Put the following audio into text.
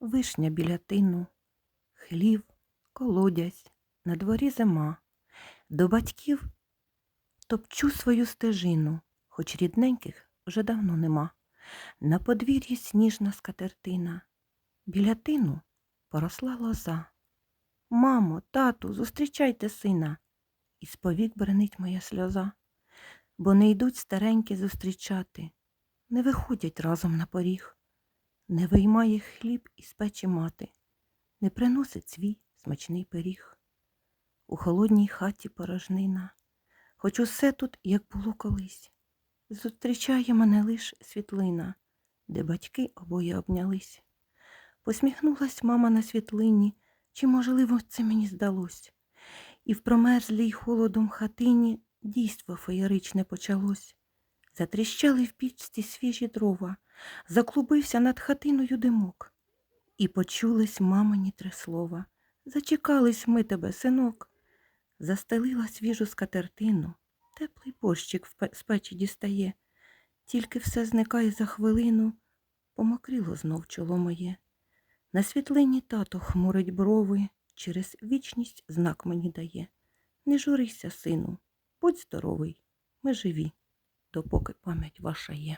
вишня біля тину, хлів, колодязь, на дворі зима. До батьків топчу свою стежину, хоч рідненьких вже давно нема. На подвір'ї сніжна скатертина, біля тину поросла лоза. Мамо, тату, зустрічайте сина, і з повік бренить моя сльоза, бо не йдуть старенькі зустрічати, не виходять разом на поріг, не виймає хліб із печі мати, не приносить свій смачний пиріг. У холодній хаті порожнина, хоч усе тут, як було колись, зустрічає мене лиш світлина, де батьки обоє обнялись. Посміхнулась мама на світлині, чи, можливо, це мені здалось, і в промерзлій холодом хатині дійство феєричне почалось. Затріщали в пічці свіжі дрова, заклубився над хатиною димок, і почулись мамині три слова. Зачекались ми тебе, синок. Застелила свіжу скатертину, теплий борщик з печі дістає, тільки все зникає за хвилину, помокріло знов чоло моє. На світлині тато хмурить брови, через вічність знак мені дає. Не журися, сину, будь здоровий, ми живі, допоки пам'ять ваша є.